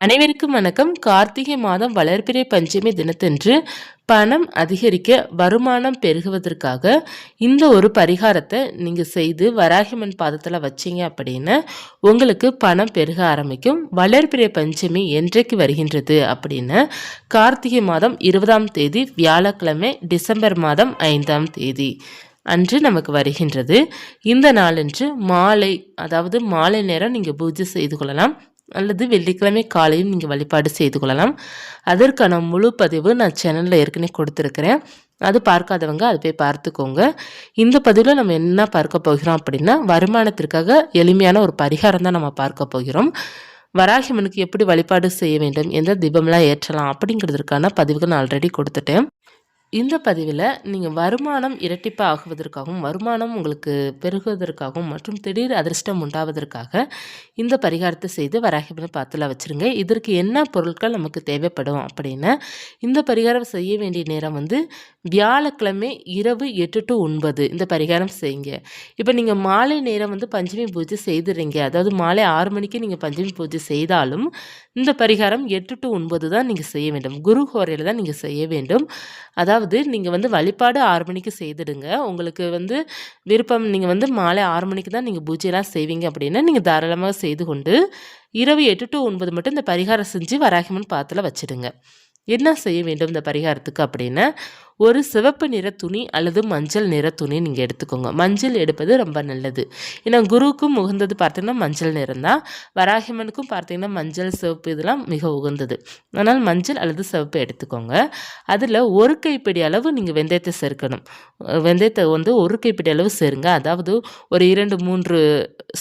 அனைவருக்கும் வணக்கம். கார்த்திகை மாதம் வளர்பிறை பஞ்சமி தினத்தன்று பணம் அதிகரிக்க வருமானம் பெருகுவதற்காக இந்த ஒரு பரிகாரத்தை நீங்கள் செய்து வராகிமன் பாதத்தில் வச்சீங்க அப்படின்னா உங்களுக்கு பணம் பெருக ஆரம்பிக்கும். வளர்பிறை பஞ்சமி என்றைக்கு வருகின்றது அப்படின்னா கார்த்திகை மாதம் இருபதாம் தேதி வியாழக்கிழமை டிசம்பர் மாதம் ஐந்தாம் தேதி அன்று நமக்கு வருகின்றது. இந்த நாளன்று மாலை அதாவது மாலை நேரம் நீங்கள் பூஜை செய்து கொள்ளலாம். அல்லது வெள்ளிக்கிழமை காலையும் நீங்கள் வழிபாடு செய்து கொள்ளலாம். அதற்கான முழு பதிவு நான் சேனலில் ஏற்கனவே கொடுத்துருக்கிறேன். அது பார்க்காதவங்க அதை போய் பார்த்துக்கோங்க. இந்த பதிவில் நம்ம என்ன பார்க்க போகிறோம் அப்படின்னா வருமானத்திற்காக எளிமையான ஒரு பரிகாரம் தான் நம்ம பார்க்க போகிறோம். வராகிமனுக்கு எப்படி வழிபாடு செய்ய வேண்டும் எந்த தீபம்லாம் ஏற்றலாம் அப்படிங்கிறதுக்கான பதிவுகள் நான் ஆல்ரெடி கொடுத்துட்டேன். இந்த பதிவில் நீங்கள் வருமானம் இரட்டிப்பாக ஆகுவதற்காகவும் வருமானம் உங்களுக்கு பெருகுவதற்காகவும் மற்றும் திடீர் அதிர்ஷ்டம் உண்டாவதற்காக இந்த பரிகாரத்தை செய்து வராகிபனை பார்த்துல வச்சுருங்க. இதற்கு என்ன பொருட்கள் நமக்கு தேவைப்படும் அப்படின்னு இந்த பரிகாரம் செய்ய வேண்டிய நேரம் வந்து வியாழக்கிழமை இரவு எட்டு டு ஒன்பது இந்த பரிகாரம் செய்யுங்க. இப்போ நீங்கள் மாலை நேரம் வந்து பஞ்சமி பூஜை செய்துடுறீங்க அதாவது மாலை ஆறு மணிக்கு நீங்கள் பஞ்சமி பூஜை செய்தாலும் இந்த பரிகாரம் எட்டு டு ஒன்பது தான் நீங்கள் செய்ய வேண்டும். குரு ஹோரையில் தான் நீங்கள் செய்ய வேண்டும். அதாவது நீங்கள் வந்து வழிபாடு ஆறு மணிக்கு செய்துடுங்க. உங்களுக்கு வந்து விருப்பம் நீங்கள் வந்து மாலை ஆறு மணிக்கு தான் நீங்கள் பூஜையெல்லாம் செய்வீங்க அப்படின்னா நீங்கள் தாராளமாக செய்து கொண்டு இரவு எட்டு டு ஒன்பது மட்டும் இந்த பரிகாரம் செஞ்சு வராகிமன் பாத்தில் வச்சுடுங்க. என்ன செய்ய வேண்டும் இந்த பரிகாரத்துக்கு அப்படின்னா ஒரு சிவப்பு நிற துணி அல்லது மஞ்சள் நிற துணி நீங்கள் எடுத்துக்கோங்க. மஞ்சள் எடுப்பது ரொம்ப நல்லது. ஏன்னா குருவுக்கும் உகந்தது பார்த்தீங்கன்னா மஞ்சள் நிறம் தான். வராகிமனுக்கும் பார்த்தீங்கன்னா மஞ்சள் சிவப்பு இதெல்லாம் மிக உகந்தது. அதனால் மஞ்சள் அல்லது சிவப்பு எடுத்துக்கோங்க. அதில் ஒரு கைப்பிடி அளவு நீங்கள் வெந்தயத்தை சேர்க்கணும். வெந்தயத்தை வந்து ஒரு கைப்பிடி அளவு சேருங்க. அதாவது ஒரு இரண்டு மூன்று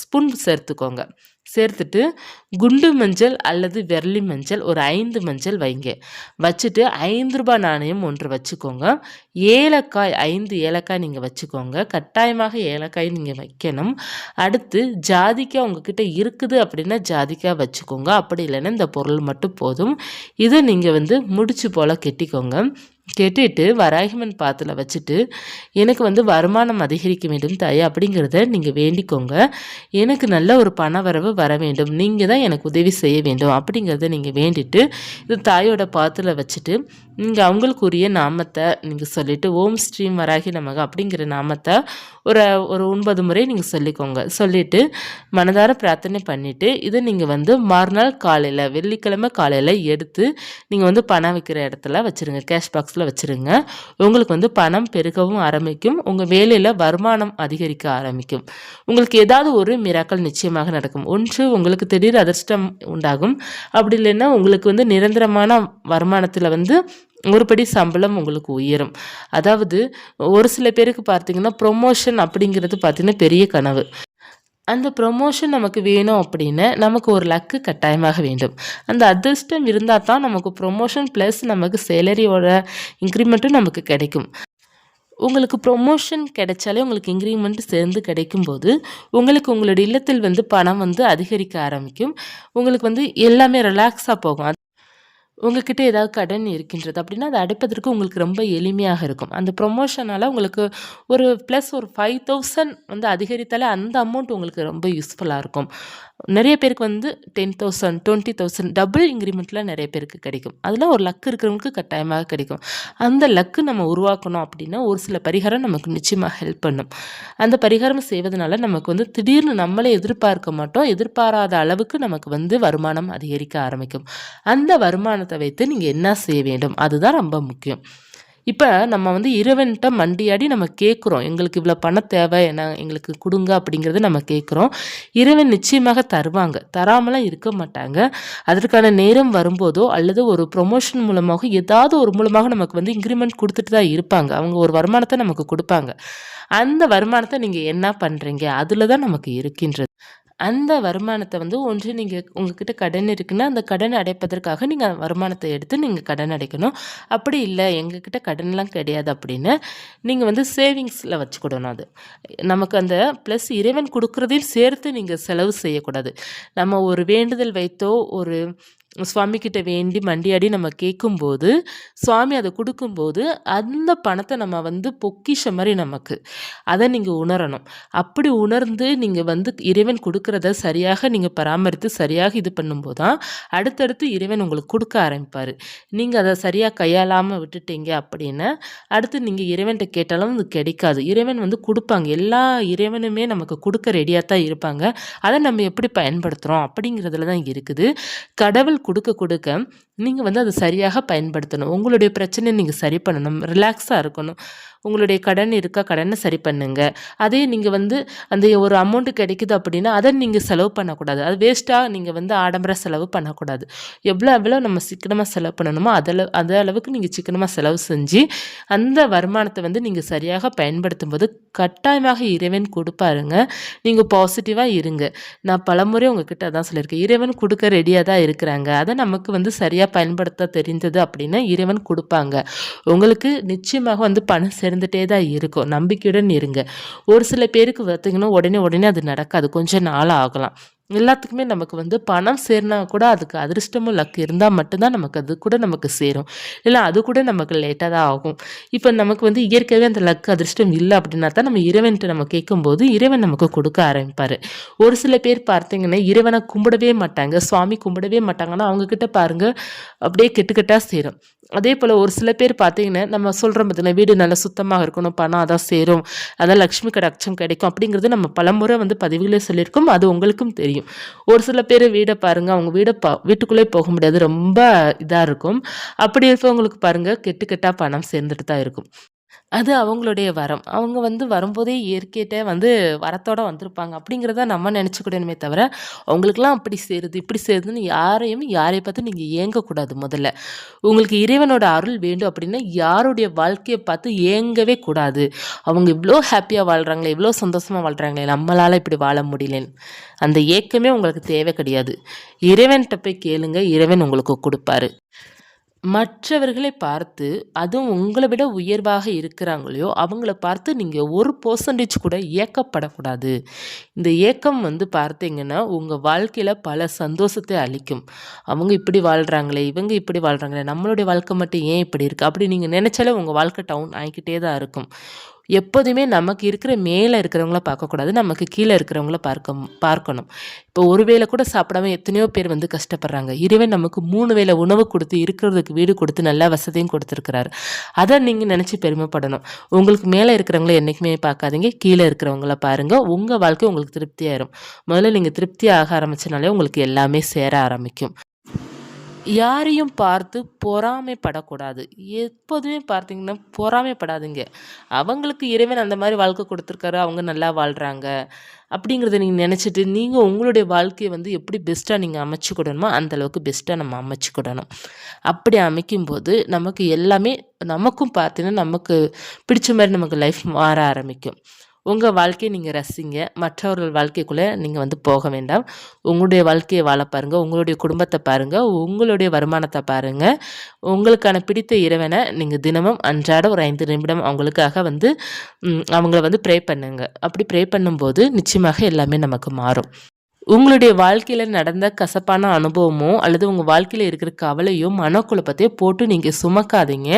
ஸ்பூன் சேர்த்துக்கோங்க. சேர்த்துட்டு குண்டு மஞ்சள் அல்லது வெர்லி மஞ்சள் ஒரு ஐந்து மஞ்சள் வைங்க. வச்சுட்டு ஐந்து ரூபாய் நாணயம் ஒன்று வச்சுக்கோங்க. ஏலக்காய் ஐந்து ஏலக்காய் நீங்கள் வச்சுக்கோங்க. கட்டாயமாக ஏலக்காய் நீங்கள் வைக்கணும். அடுத்து ஜாதிக்காய் உங்ககிட்ட இருக்குது அப்படின்னா ஜாதிக்காய் வச்சுக்கோங்க. அப்படி இல்லைன்னா இந்த பொருள் மட்டும் போதும். இதை நீங்கள் வந்து முடிச்சு போல் கெட்டிக்கோங்க. கெட்டிட்டு வராகிமன் பாத்தில் வச்சுட்டு எனக்கு வந்து வருமானம் அதிகரிக்க வேண்டும் தாய் அப்படிங்கிறத நீங்கள் வேண்டிக்கோங்க. எனக்கு நல்ல ஒரு பண வரவு வர வேண்டும். நீங்கள் தான் எனக்கு உதவி செய்ய வேண்டும் அப்படிங்கிறத நீங்கள் வேண்டிட்டு இது தாயோட பாத்தில் வச்சுட்டு நீங்கள் அவங்களுக்குரிய நாமத்தை நீங்கள் சொல்லிவிட்டு ஓம் ஸ்ரீம் வராகி நமக அப்படிங்கிற நாமத்தை ஒரு ஒரு ஒன்பது முறை நீங்கள் சொல்லிக்கோங்க. சொல்லிவிட்டு மனதார பிரார்த்தனை பண்ணிவிட்டு இதை நீங்கள் வந்து மறுநாள் காலையில் வெள்ளிக்கிழமை காலையில் எடுத்து நீங்கள் வந்து பணம் வைக்கிற இடத்துல வச்சுருங்க. கேஷ் பாக்ஸில் வச்சுருங்க. உங்களுக்கு வந்து பணம் பெருகவும் ஆரம்பிக்கும். உங்கள் வேலையில் வருமானம் அதிகரிக்க ஆரம்பிக்கும். உங்களுக்கு ஏதாவது ஒரு மிராக்கள் நிச்சயமாக நடக்கும். ஒன்று உங்களுக்கு திடீர் அதிர்ஷ்டம் உண்டாகும். அப்படி இல்லைன்னா உங்களுக்கு வந்து நிரந்தரமான வருமானத்தில் வந்து ஒரு படி சம்பளம் உங்களுக்கு உயரும். அதாவது ஒரு சில பேருக்கு பார்த்தீங்கன்னா ப்ரொமோஷன் அப்படிங்கிறது பார்த்தீங்கன்னா பெரிய கனவு. அந்த ப்ரொமோஷன் நமக்கு வேணும் அப்படின்னு நமக்கு ஒரு லக்கு கட்டாயமாக வேண்டும். அந்த அதிர்ஷ்டம் இருந்தால் தான் நமக்கு ப்ரொமோஷன் ப்ளஸ் நமக்கு சேலரியோட இன்க்ரிமெண்ட்டும் நமக்கு கிடைக்கும். உங்களுக்கு ப்ரொமோஷன் கிடைச்சாலே உங்களுக்கு இன்க்ரிமெண்ட் சேர்ந்து கிடைக்கும்போது உங்களுக்கு உங்களோட இல்லத்தில் வந்து பணம் வந்து அதிகரிக்க ஆரம்பிக்கும். உங்களுக்கு வந்து எல்லாமே ரிலாக்ஸாக போகும். உங்ககிட்ட ஏதாவது கடன் இருக்கின்றது அப்படின்னா அதை அடைப்பதற்கு உங்களுக்கு ரொம்ப எளிமையாக இருக்கும். அந்த ப்ரொமோஷனால் உங்களுக்கு ஒரு ப்ளஸ் ஒரு ஃபைவ் தௌசண்ட் வந்து அதிகரித்தாலே அந்த அமௌண்ட் உங்களுக்கு ரொம்ப யூஸ்ஃபுல்லாக இருக்கும். நிறைய பேருக்கு வந்து ten thousand twenty thousand double இன்க்ரிமெண்ட்டில் நிறைய பேருக்கு கிடைக்கும். அதெல்லாம் ஒரு லக்கு இருக்கிறவங்களுக்கு கட்டாயமாக கிடைக்கும். அந்த லக்கு நம்ம உருவாக்கணும் அப்படின்னா ஒரு சில பரிகாரம் நமக்கு நிச்சயமாக ஹெல்ப் பண்ணும். அந்த பரிகாரம் செய்வதனால நமக்கு வந்து திடீர்னு நம்மளே எதிர்பார்க்க மாட்டோம். எதிர்பாராத அளவுக்கு நமக்கு வந்து வருமானம் அதிகரிக்க ஆரம்பிக்கும். அந்த வருமானத்தை வைத்து நீங்கள் என்ன செய்ய வேண்டும்? அதுதான் ரொம்ப முக்கியம். இப்போ நம்ம வந்து இறைவன்கிட்ட மண்டியாடி நம்ம கேட்குறோம் எங்களுக்கு இவ்வளோ பணம் தேவை என்ன எங்களுக்கு கொடுங்க அப்படிங்கிறது நம்ம கேட்குறோம் இறைவன் நிச்சயமாக தருவாங்க. தராமலாம் இருக்க மாட்டாங்க. அதற்கான நேரம் வரும்போதோ அல்லது ஒரு ப்ரொமோஷன் மூலமாக ஏதாவது ஒரு மூலமாக நமக்கு வந்து இன்க்ரிமெண்ட் கொடுத்துட்டு தான் இருப்பாங்க. அவங்க ஒரு வருமானத்தை நமக்கு கொடுப்பாங்க. அந்த வருமானத்தை நீங்கள் என்ன பண்ணுறீங்க அதில் தான் நமக்கு இருக்கின்றது. அந்த வருமானத்தை வந்து ஒன்று நீங்கள் உங்ககிட்ட கடன் இருக்குன்னா அந்த கடன் அடைப்பதற்காக நீங்கள் வருமானத்தை எடுத்து நீங்கள் கடன் அடைக்கணும். அப்படி இல்லை எங்ககிட்ட கடன்லாம் கிடையாது அப்படின்னு நீங்கள் வந்து சேவிங்ஸில் வச்சுக்கிடணும் அது. நமக்கு அந்த ப்ளஸ் இறைவன் கொடுக்குறதையும் சேர்த்து நீங்கள் செலவு செய்யக்கூடாது. நம்ம ஒரு வேண்டுதல் வைத்தோ ஒரு சுவாமிக்கிட்ட வேண்டி மண்டியாடி நம்ம கேட்கும்போது சுவாமி அதை கொடுக்கும்போது அந்த பணத்தை நம்ம வந்து பொக்கிஷம் மாதிரி நமக்கு. அதை நீங்கள் உணரணும். அப்படி உணர்ந்து நீங்கள் வந்து இறைவன் கொடுக்குறத சரியாக நீங்கள் பராமரித்து சரியாக இது பண்ணும்போது தான் அடுத்தடுத்து இறைவன் உங்களுக்கு கொடுக்க ஆரம்பிப்பார். நீங்கள் அதை சரியாக கையாளாமல் விட்டுட்டீங்க அப்படின்னா அடுத்து நீங்கள் இறைவன்கிட்ட கேட்டாலும் அது கிடைக்காது. இறைவன் வந்து கொடுப்பாங்க. எல்லா இறைவனுமே நமக்கு கொடுக்க ரெடியாக தான் இருப்பாங்க. அதை நம்ம எப்படி பயன்படுத்துகிறோம் அப்படிங்கிறதுல தான் இருக்குது. கடவுள் கொடுக்க கொடுக்க நீங்கள் வந்து அதை சரியாக பயன்படுத்தணும். உங்களுடைய பிரச்சனையை நீங்கள் சரி பண்ணணும். ரிலாக்ஸாக இருக்கணும். உங்களுடைய கடன் இருக்கா? கடனை சரி பண்ணுங்க. அதே நீங்கள் வந்து அந்த ஒரு அமௌண்ட்டு கிடைக்குது அப்படின்னா அதை நீங்கள் செலவு பண்ணக்கூடாது. அது வேஸ்ட்டாக நீங்கள் வந்து ஆடம்பர செலவு பண்ணக்கூடாது. எவ்வளோ எவ்வளோ நம்ம சிக்கனமாக செலவு பண்ணணுமோ அதில் அந்த அளவுக்கு நீங்கள் சிக்கனமாக செலவு செஞ்சு அந்த வருமானத்தை வந்து நீங்கள் சரியாக பயன்படுத்தும் போது கட்டாயமாக இறைவன் கொடுப்பாருங்க. நீங்கள் பாசிட்டிவாக இருங்க. நான் பலமுறை உங்ககிட்ட அதான் சொல்லியிருக்கேன். இறைவன் கொடுக்க ரெடியாக தான் இருக்கிறாங்க. அதை நமக்கு வந்து சரியாக பயன்படுத்த தெரிந்தது அப்படின்னா இறைவன் கொடுப்பாங்க. உங்களுக்கு நிச்சயமாக வந்து பணம் இருந்துகிட்டே தான் இருக்கும். நம்பிக்கையுடன் இருங்க. ஒரு சில பேருக்கு பார்த்திங்கன்னா உடனே உடனே அது நடக்காது. கொஞ்சம் நாள் ஆகலாம். எல்லாத்துக்குமே நமக்கு வந்து பணம் சேர்னா கூட அதுக்கு அதிர்ஷ்டமும் லக் இருந்தால் மட்டும்தான் நமக்கு அது கூட நமக்கு சேரும். இல்லை அது கூட நமக்கு லேட்டாக தான் ஆகும். இப்போ நமக்கு வந்து இயற்கையாகவே அந்த லக் அதிர்ஷ்டம் இல்லை அப்படின்னா தான் நம்ம இறைவன்ட்டு நம்ம கேட்கும்போது இறைவன் நமக்கு கொடுக்க ஆரம்பிப்பார். ஒரு சில பேர் பார்த்தீங்கன்னா இறைவனை கும்பிடவே மாட்டாங்க சுவாமி கும்பிடவே மாட்டாங்கன்னா அவங்கக்கிட்ட பாருங்கள் அப்படியே கெட்டுக்கெட்டாக சேரும். அதே போல் ஒரு சில பேர் பார்த்தீங்கன்னா நம்ம சொல்கிறோம் பார்த்தீங்கன்னா வீடு நல்லா சுத்தமாக இருக்கணும் பணம் அதான் சேரும் அதான் லக்ஷ்மி கடாட்சம் கிடைக்கும் அப்படிங்கிறது நம்ம பலமுறை வந்து பதிவுகளே சொல்லியிருக்கோம் அது உங்களுக்கும் தெரியும். ஒரு சில பேர் வீடை பாருங்கள் அவங்க வீடை பா வீட்டுக்குள்ளே போக முடியாது. ரொம்ப இதாக இருக்கும். அப்படி இருக்கவங்களுக்கு பாருங்கள் கெட்டு கெட்டாக பணம் சேர்ந்துட்டு தான் இருக்கும். அது அவங்களுடைய வரம். அவங்க வந்து வரும்போதே இயற்கைட்ட வந்து வரத்தோட வந்திருப்பாங்க. அப்படிங்கிறத நம்ம நெனச்சுக்கிடணுமே தவிர, அவங்களுக்கெல்லாம் அப்படி சேருது, இப்படி சேருதுன்னு யாரையும் யாரை பார்த்து நீங்க ஏங்கக்கூடாது முதல்ல. உங்களுக்கு இறைவனோட அருள் வேண்டும் அப்படின்னா, யாருடைய வாழ்க்கைய பார்த்து ஏங்கவே கூடாது. அவங்க இவ்வளோ ஹேப்பியா வாழ்றாங்களே, இவ்வளோ சந்தோஷமா வாழ்றாங்களே, நம்மளால இப்படி வாழ முடியலன்னு. அந்த ஏக்கமே உங்களுக்கு தேவை கிடையாது. இறைவன்ட்ட போய் கேளுங்க, இறைவன் உங்களுக்கு குடுப்பாரு. மற்றவர்களை பார்த்து அதுவும் உங்களை விட உயர்வாக இருக்கிறாங்களையோ அவங்கள பார்த்து நீங்கள் ஒரு பர்சன்டேஜ் கூட ஏக்கப்படக்கூடாது. இந்த ஏக்கம் வந்து பார்த்தீங்கன்னா உங்கள் வாழ்க்கையில் பல சந்தோஷத்தை அளிக்கும். அவங்க இப்படி வாழ்கிறாங்களே இவங்க இப்படி வாழ்கிறாங்களே நம்மளுடைய வாழ்க்கை மட்டும் ஏன் இப்படி இருக்குது அப்படி நீங்கள் நினச்சாலே உங்கள் வாழ்க்கை டவுன் ஆகிக்கிட்டே தான் இருக்கும். எப்போதுமே நமக்கு இருக்கிற மேலே இருக்கிறவங்கள பார்க்கக்கூடாது நமக்கு கீழே இருக்கிறவங்கள பார்க்க பார்க்கணும். இப்போ ஒரு வேளை கூட சாப்பிடாம எத்தனையோ பேர் வந்து கஷ்டப்படுறாங்க. இறைவன் நமக்கு மூணு வேளை உணவு கொடுத்து இருக்கிறதுக்கு வீடு கொடுத்து நல்ல வசதியும் கொடுத்துருக்கிறாரு. அதை நீங்கள் நினச்சி பெருமைப்படணும். உங்களுக்கு மேலே இருக்கிறவங்கள என்றைக்குமே பார்க்காதீங்க. கீழே இருக்கிறவங்கள பாருங்கள் உங்கள் வாழ்க்கை உங்களுக்கு திருப்தியாயிரும் முதல்ல நீங்கள் திருப்தி ஆக ஆரம்பிச்சனாலே உங்களுக்கு எல்லாமே சேர ஆரம்பிக்கும். யாரையும் பார்த்து பொறாமைப்படக்கூடாது. எப்போதுமே பார்த்தீங்கன்னா பொறாமைப்படாதீங்க. அவங்களுக்கு இறைவன் அந்த மாதிரி வாழ்க்கை கொடுத்துருக்காரு அவங்க நல்லா வாழ்கிறாங்க அப்படிங்கிறத நீங்கள் நினச்சிட்டு நீங்கள் உங்களுடைய வாழ்க்கையை வந்து எப்படி பெஸ்ட்டாக நீங்கள் அமைச்சுக்கிடணுமோ அந்தளவுக்கு பெஸ்ட்டாக நம்ம அமைச்சுக்கிடணும். அப்படி அமைக்கும்போது நமக்கு எல்லாமே நமக்கும் பார்த்தீங்கன்னா நமக்கு பிடிச்ச மாதிரி நமக்கு லைஃப் மாற ஆரம்பிக்கும். உங்கள் வாழ்க்கையை நீங்கள் ரசிங்க. மற்றவர்கள் வாழ்க்கைக்குள்ளே நீங்கள் வந்து போக வேண்டாம். உங்களுடைய வாழ்க்கையை வாழ பாருங்கள் உங்களுடைய குடும்பத்தை பாருங்கள் உங்களுடைய வருமானத்தை பாருங்கள் உங்களுக்கான பிடித்த இறைவனை நீங்கள் தினமும் அன்றாட ஒரு ஐந்து நிமிடம் அவங்களுக்காக வந்து அவங்கள வந்து ப்ரே பண்ணுங்க. அப்படி ப்ரே பண்ணும்போது நிச்சயமாக எல்லாமே நமக்கு மாறும். உங்களுடைய வாழ்க்கையில் நடந்த கசப்பான அனுபவமோ அல்லது உங்கள் வாழ்க்கையில் இருக்கிற கவலையோ மனக்குழப்பத்தையோ போட்டு நீங்கள் சுமக்காதீங்க.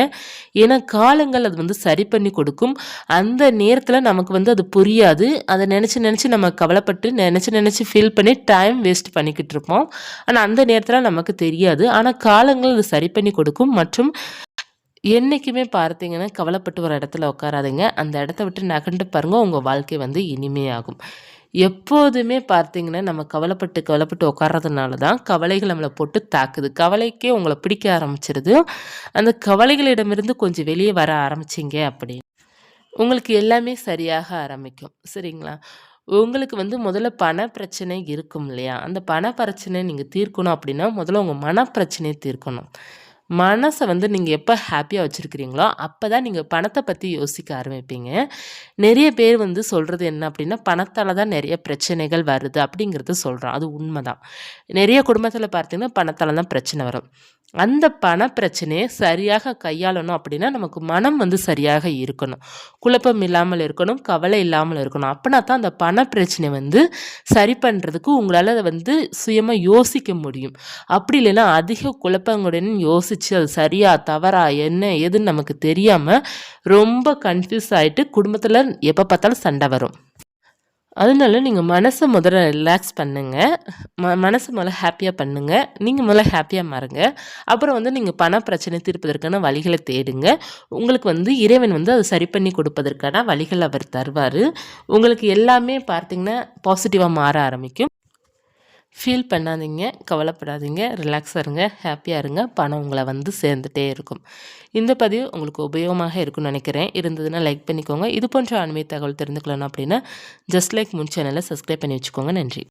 ஏன்னா காலங்கள் அது வந்து சரி பண்ணி கொடுக்கும். அந்த நேரத்தில் நமக்கு வந்து அது புரியாது. அதை நினச்சி நினச்சி நம்ம கவலைப்பட்டு நினச்சி நினச்சி ஃபீல் பண்ணி டைம் வேஸ்ட் பண்ணிக்கிட்டு இருப்போம். ஆனால் அந்த நேரத்தில் நமக்கு தெரியாது. ஆனால் காலங்கள் அது சரி பண்ணி கொடுக்கும். மற்றும் என்றைக்குமே பார்த்தீங்கன்னா கவலைப்பட்டு ஒரு இடத்துல உட்காராதீங்க. அந்த இடத்த விட்டு நகண்டு பாருங்கள் உங்கள் வாழ்க்கை வந்து இனிமையாகும். எப்போதுமே பார்த்தீங்கன்னா நம்ம கவலைப்பட்டு கவலைப்பட்டு உட்கார்றதுனால தான் கவலைகள் நம்மளை போட்டு தாக்குது. கவலைக்கே உங்களை பிடிக்க ஆரம்பிச்சிருது. அந்த கவலைகளிடமிருந்து கொஞ்சம் வெளியே வர ஆரம்பிச்சிங்க அப்படின்னு. உங்களுக்கு எல்லாமே சரியாக ஆரம்பிக்கும். சரிங்களா? உங்களுக்கு வந்து முதல்ல பண பிரச்சனை இருக்கும் இல்லையா? அந்த பண பிரச்சனை நீங்கள் தீர்க்கணும் அப்படின்னா முதல்ல உங்கள் மன பிரச்சனையை தீர்க்கணும். மனசை வந்து நீங்கள் எப்போ ஹாப்பியாக வச்சுருக்கிறீங்களோ அப்போ தான் நீங்கள் பணத்தை பற்றி யோசிக்க ஆரம்பிப்பீங்க. நிறைய பேர் வந்து சொல்கிறது என்ன அப்படின்னா பணத்தால் தான் நிறைய பிரச்சனைகள் வருது அப்படிங்கிறது சொல்கிறோம் அது உண்மை தான் நிறைய குடும்பத்தில் பார்த்தீங்கன்னா பணத்தால் தான் பிரச்சனை வரும். அந்த பண பிரச்சனையை சரியாக கையாளணும் அப்படின்னா நமக்கு மனம் வந்து சரியாக இருக்கணும். குழப்பம் இல்லாமல் இருக்கணும் கவலை இல்லாமல் இருக்கணும். அப்படின்னா தான் அந்த பண பிரச்சனை வந்து சரி பண்ணுறதுக்கு உங்களால் அதை வந்து சுயமாக யோசிக்க முடியும். அப்படி இல்லைன்னா அதிக குழப்பங்களுடன் யோசித்து அது சரியா தவறா என்ன ஏதுன்னு நமக்கு தெரியாமல் ரொம்ப கன்ஃபியூஸ் ஆகிட்டு குடும்பத்தில் எப்போ பார்த்தாலும் சண்டை வரும். அதனால நீங்கள் மனசை முதல்ல ரிலாக்ஸ் பண்ணுங்கள் ம மனசு முதல்ல ஹாப்பியாக பண்ணுங்கள் நீங்கள் முதல்ல ஹாப்பியாக மாறுங்க. அப்புறம் வந்து நீங்கள் பண பிரச்சனை தீர்ப்பதற்கான வழிகளை தேடுங்க. உங்களுக்கு வந்து இறைவன் வந்து அதை சரி பண்ணி கொடுப்பதற்கான வழிகள் அவர் தருவார். உங்களுக்கு எல்லாமே பார்த்திங்கன்னா பாசிட்டிவாக மாற ஆரம்பிக்கும். ஃபீல் பண்ணாதீங்க கவலைப்படாதீங்க ரிலாக்ஸாக இருங்க ஹாப்பியாக இருங்க பணம் உங்களை வந்து சேர்ந்துட்டே இருக்கும். இந்த பதிவு உங்களுக்கு உபயோகமாக இருக்கும்னு நினைக்கிறேன். இருந்ததுன்னா லைக் பண்ணிக்கோங்க. இது போன்ற ஆன்மீக தகவல் தெரிந்துக்கணும் அப்படின்னா ஜஸ்ட் லைக் முன் சேனலை சப்ஸ்கிரைப் பண்ணி வச்சுக்கோங்க. நன்றி.